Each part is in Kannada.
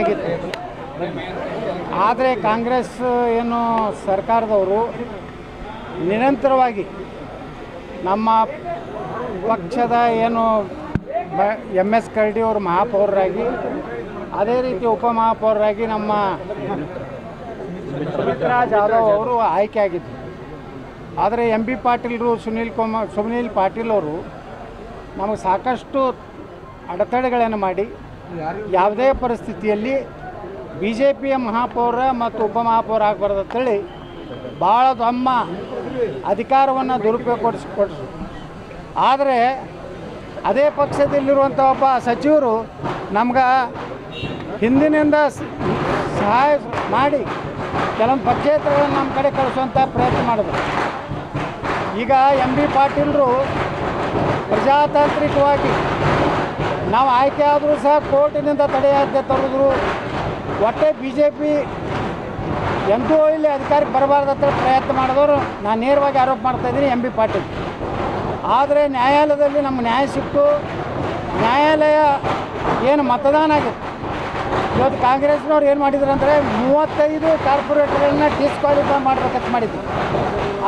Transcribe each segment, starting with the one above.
ಆಗಿತ್ತು. ಆದರೆ ಕಾಂಗ್ರೆಸ್ ಏನು ಸರ್ಕಾರದವರು ನಿರಂತರವಾಗಿ ನಮ್ಮ ಪಕ್ಷದ ಏನು ಎಂ ಎಸ್ ಕರಡಿ ಅವರು ಮಹಾಪೌರರಾಗಿ, ಅದೇ ರೀತಿ ಉಪಮಹಾಪೌರರಾಗಿ ನಮ್ಮ ಸುಮಿತ್ರಾ ಜಾಧವ್ ಅವರು ಆಯ್ಕೆ ಆಗಿದ್ದರು ಆದರೆ ಎಂ ಬಿ ಪಾಟೀಲ್ರು, ಸುನೀಲ್ ಕುಮಾರ್ ಸುನೀಲ್ ಪಾಟೀಲ್ ಅವರು ನಮಗೆ ಸಾಕಷ್ಟು ಅಡೆತಡೆಗಳನ್ನು ಮಾಡಿ ಯಾವುದೇ ಪರಿಸ್ಥಿತಿಯಲ್ಲಿ ಬಿ ಜೆ ಪಿಯ ಮಹಾಪೌರ ಮತ್ತು ಉಪಮಹಾಪೌರ ಆಗಬಾರ್ದು ಅಂತೇಳಿ ಭಾಳ ತಮ್ಮ ಅಧಿಕಾರವನ್ನು ದುರುಪಯೋಗ ಕೊಡಿಸ್ ಕೊಡಿಸು ಆದರೆ ಅದೇ ಪಕ್ಷದಲ್ಲಿರುವಂಥ ಒಬ್ಬ ಸಚಿವರು ನಮ್ಗೆ ಹಿಂದಿನಿಂದ ಸಹಾಯ ಮಾಡಿ ಕೆಲವೊಂದು ಪಕ್ಷೇತರಗಳನ್ನು ನಮ್ಮ ಕಡೆ ಕಳಿಸುವಂಥ ಪ್ರಯತ್ನ ಮಾಡಿದ್ರು. ಈಗ ಎಂ ಬಿ ಪಾಟೀಲರು ಪ್ರಜಾತಾಂತ್ರಿಕವಾಗಿ ನಾವು ಆಯ್ಕೆ ಆದರೂ ಸಹ ಕೋರ್ಟಿನಿಂದ ತಡೆಯಾಜ್ಞೆ ತರಿದ್ರು. ಒಟ್ಟೆ ಬಿ ಜೆ ಪಿ ಎಂದೂ ಇಲ್ಲಿ ಅಧಿಕಾರಕ್ಕೆ ಬರಬಾರ್ದು ಅಂತ ಪ್ರಯತ್ನ ಮಾಡಿದವರು ನಾನು ನೇರವಾಗಿ ಆರೋಪ ಮಾಡ್ತಾ ಇದ್ದೀನಿ ಎಂ ಬಿ ಪಾಟೀಲ್. ಆದರೆ ನ್ಯಾಯಾಲಯದಲ್ಲಿ ನಮ್ಮ ನ್ಯಾಯ ಸಿಕ್ಕು ನ್ಯಾಯಾಲಯ ಏನು ಮತದಾನ ಆಗಿತ್ತು ಇವತ್ತು ಕಾಂಗ್ರೆಸ್ನವ್ರು ಏನು ಮಾಡಿದ್ರು ಅಂದರೆ ಮೂವತ್ತೈದು ಕಾರ್ಪೊರೇಟರ್ಗಳನ್ನ ಡಿಸ್ಕ್ವಾಲಿಫೈ ಮಾಡ್ಬೇಕಂತ ಮಾಡಿದ್ರು.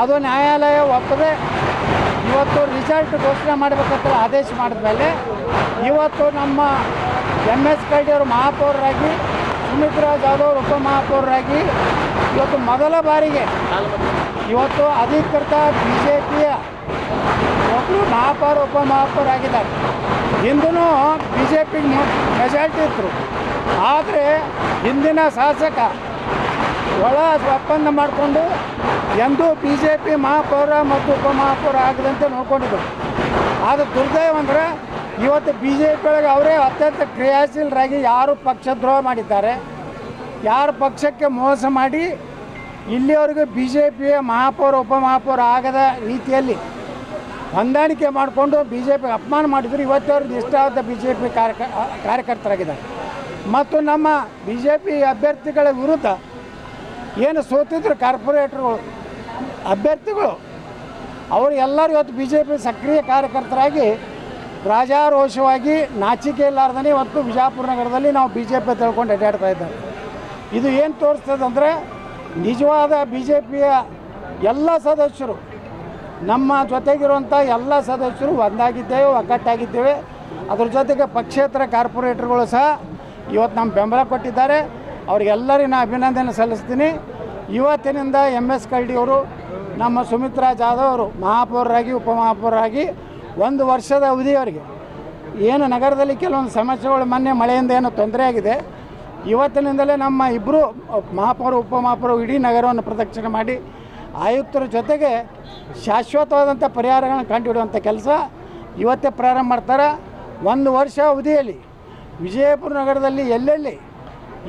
ಅದು ನ್ಯಾಯಾಲಯ ಒಪ್ಪದೆ ಇವತ್ತು ರಿಸಲ್ಟ್ ಘೋಷಣೆ ಮಾಡಬೇಕಂತ ಆದೇಶ ಮಾಡಿದ ಮೇಲೆ ಇವತ್ತು ನಮ್ಮ ಎಂ ಎಸ್ ಕರ್ಡಿ ಅವರು ಮಹಾಪೌರರಾಗಿ, ಸುಮಿತ್ರಾ ಜಾಧವ್ ಉಪಮಹಾಪೌರರಾಗಿ ಇವತ್ತು ಮೊದಲ ಬಾರಿಗೆ ಇವತ್ತು ಅಧಿಕೃತ ಬಿ ಜೆ ಪಿಯ ಒಬ್ಬರು ಮಹಾಪೌರ ಉಪಮಹಾಪೌರ ಆಗಿದ್ದಾರೆ ಹಿಂದೂ ಬಿ ಜೆ ಪಿ ಮೆಜಾರಿಟಿ ಇತ್ತು ಆದರೆ ಹಿಂದಿನ ಶಾಸಕ ಒಳ ಒಪ್ಪಂದ ಮಾಡಿಕೊಂಡು ಎಂದೂ ಬಿ ಜೆ ಪಿ ಮಹಾಪೌರ ಮತ್ತು ಉಪಮಹಾಪೌರ ಆಗದಂತೆ ನೋಡ್ಕೊಂಡಿದ್ರು. ಆದರೆ ದುರ್ದೈವ ಅಂದರೆ ಇವತ್ತು ಬಿ ಜೆ ಪಿ ಒಳಗೆ ಅವರೇ ಅತ್ಯಂತ ಕ್ರಿಯಾಶೀಲರಾಗಿ ಯಾರು ಪಕ್ಷದ್ರೋಹ ಮಾಡಿದ್ದಾರೆ, ಯಾರು ಪಕ್ಷಕ್ಕೆ ಮೋಸ ಮಾಡಿ ಇಲ್ಲಿವರೆಗೂ ಬಿ ಜೆ ಪಿಯ ಮಹಾಪೌರ, ಉಪಮಹಾಪೌರ ಆಗದ ರೀತಿಯಲ್ಲಿ ಹೊಂದಾಣಿಕೆ ಮಾಡಿಕೊಂಡು ಬಿ ಜೆ ಪಿ ಅಪಮಾನ ಮಾಡಿದ್ರು. ಇವತ್ತವ್ರಿಗೆ ಇಷ್ಟ ಆದ ಬಿ ಜೆ ಪಿ ಕಾರ್ಯಕ, ಕಾರ್ಯಕರ್ತರಾಗಿದ್ದಾರೆ. ಮತ್ತು ನಮ್ಮ ಬಿ ಜೆ ಪಿ ಅಭ್ಯರ್ಥಿಗಳ ವಿರುದ್ಧ ಏನು ಸೋತಿದ್ರು ಕಾರ್ಪೊರೇಟ್ರುಗಳು, ಅಭ್ಯರ್ಥಿಗಳು, ಅವರು ಎಲ್ಲರೂ ಇವತ್ತು ಬಿ ಜೆ ಪಿ ಸಕ್ರಿಯ ಕಾರ್ಯಕರ್ತರಾಗಿ ರಾಜಾರೋಷವಾಗಿ ನಾಚಿಕೆ ಇಲ್ಲಾರ್ದೇ ಇವತ್ತು ಬಿಜಾಪುರ ನಗರದಲ್ಲಿ ನಾವು ಬಿ ಜೆ ಪಿ ತಿಳ್ಕೊಂಡು ಅಡ್ಡಾಡ್ತಾ ಇದ್ದಾರೆ ಇದು ಏನು ತೋರಿಸ್ತದೆ ಅಂದರೆ ನಿಜವಾದ ಬಿ ಜೆ ಪಿಯ ಎಲ್ಲ ಸದಸ್ಯರು, ನಮ್ಮ ಜೊತೆಗಿರುವಂಥ ಎಲ್ಲ ಸದಸ್ಯರು ಒಂದಾಗಿದ್ದೇವೆ, ಒಗ್ಗಟ್ಟಾಗಿದ್ದೇವೆ. ಅದ್ರ ಜೊತೆಗೆ ಪಕ್ಷೇತರ ಕಾರ್ಪೊರೇಟರ್ಗಳು ಸಹ ಇವತ್ತು ನಮ್ಮ ಬೆಂಬಲ ಕೊಟ್ಟಿದ್ದಾರೆ. ಅವ್ರಿಗೆಲ್ಲರಿಗೂ ನಾನು ಅಭಿನಂದನೆ ಸಲ್ಲಿಸ್ತೀನಿ. ಇವತ್ತಿನಿಂದ ಎಂ ಎಸ್ ಕರಡಿ ಅವರು ನಮ್ಮ ಸುಮಿತ್ರಾ ಜಾಧವ್ ಅವರು ಮಹಾಪೌರರಾಗಿ, ಉಪಮಹಾಪೌರರಾಗಿ ಒಂದು ವರ್ಷದ ಅವಧಿಯವರೆಗೆ ಏನು ನಗರದಲ್ಲಿ ಕೆಲವೊಂದು ಸಮಸ್ಯೆಗಳು ಮೊನ್ನೆ ಮಳೆಯಿಂದ ಏನೋ ತೊಂದರೆ ಆಗಿದೆ. ಇವತ್ತಿನಿಂದಲೇ ನಮ್ಮ ಇಬ್ಬರು ಮಹಾಪೌರ, ಉಪಮಹಾಪೌರ ಇಡೀ ನಗರವನ್ನು ಪ್ರದಕ್ಷಿಣೆ ಮಾಡಿ ಆಯುಕ್ತರ ಜೊತೆಗೆ ಶಾಶ್ವತವಾದಂಥ ಪರಿಹಾರಗಳನ್ನು ಕಂಡುಹಿಡುವಂಥ ಕೆಲಸ ಇವತ್ತೇ ಪ್ರಾರಂಭ ಮಾಡ್ತಾರೆ. ಒಂದು ವರ್ಷ ಅವಧಿಯಲ್ಲಿ ವಿಜಯಪುರ ನಗರದಲ್ಲಿ ಎಲ್ಲೆಲ್ಲಿ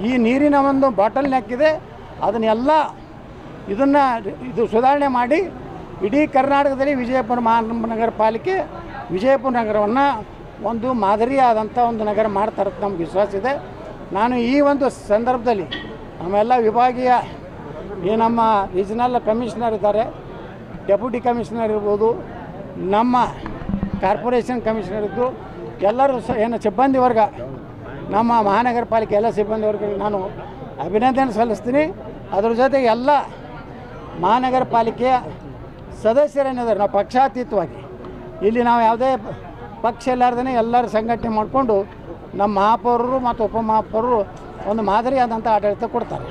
ಈ ನೀರಿನ ಒಂದು ಬಾಟಲ್ ನೆಕ್ಕಿದೆ, ಅದನ್ನೆಲ್ಲ ಇದನ್ನು ಇದು ಸುಧಾರಣೆ ಮಾಡಿ ಇಡೀ ಕರ್ನಾಟಕದಲ್ಲಿ ವಿಜಯಪುರ ಮಹಾನಗರ ಪಾಲಿಕೆ ವಿಜಯಪುರ ನಗರವನ್ನು ಒಂದು ಮಾದರಿಯಾದಂಥ ಒಂದು ನಗರ ಮಾಡ್ತಾರೆ ನಮ್ಗೆ ವಿಶ್ವಾಸ ಇದೆ. ನಾನು ಈ ಒಂದು ಸಂದರ್ಭದಲ್ಲಿ ನಮ್ಮೆಲ್ಲ ವಿಭಾಗೀಯ ಈ ನಮ್ಮ ರೀಜನಲ್ ಕಮಿಷನರ್ ಇದ್ದಾರೆ, ಡೆಪ್ಯೂಟಿ ಕಮಿಷನರ್ ಇರ್ಬೋದು, ನಮ್ಮ ಕಾರ್ಪೊರೇಷನ್ ಕಮಿಷನರ್ ಇದ್ದು ಎಲ್ಲರೂ ಏನು ಸಿಬ್ಬಂದಿ ವರ್ಗ. ನಮ್ಮ ಮಹಾನಗರ ಪಾಲಿಕೆ ಎಲ್ಲ ಸಿಬ್ಬಂದಿ ವರ್ಗಕ್ಕೆ ನಾನು ಅಭಿನಂದನೆ ಸಲ್ಲಿಸ್ತೀನಿ. ಅದ್ರ ಜೊತೆಗೆ ಎಲ್ಲ ಮಹಾನಗರ ಪಾಲಿಕೆಯ ಸದಸ್ಯರೇನಿದ್ದಾರೆ ನಾವು ಪಕ್ಷಾತೀತವಾಗಿ. ಇಲ್ಲಿ ನಾವು ಯಾವುದೇ ಪಕ್ಷ ಇಲ್ಲಾರ್ದೇ ಎಲ್ಲರೂ ಸಂಘಟನೆ ಮಾಡಿಕೊಂಡು ನಮ್ಮ ಮಹಾಪೌರರು ಮತ್ತು ಉಪಮಹಾಪೌರರು ಒಂದು ಮಾದರಿಯಾದಂಥ ಆಡಳಿತ ಕೊಡ್ತಾರೆ.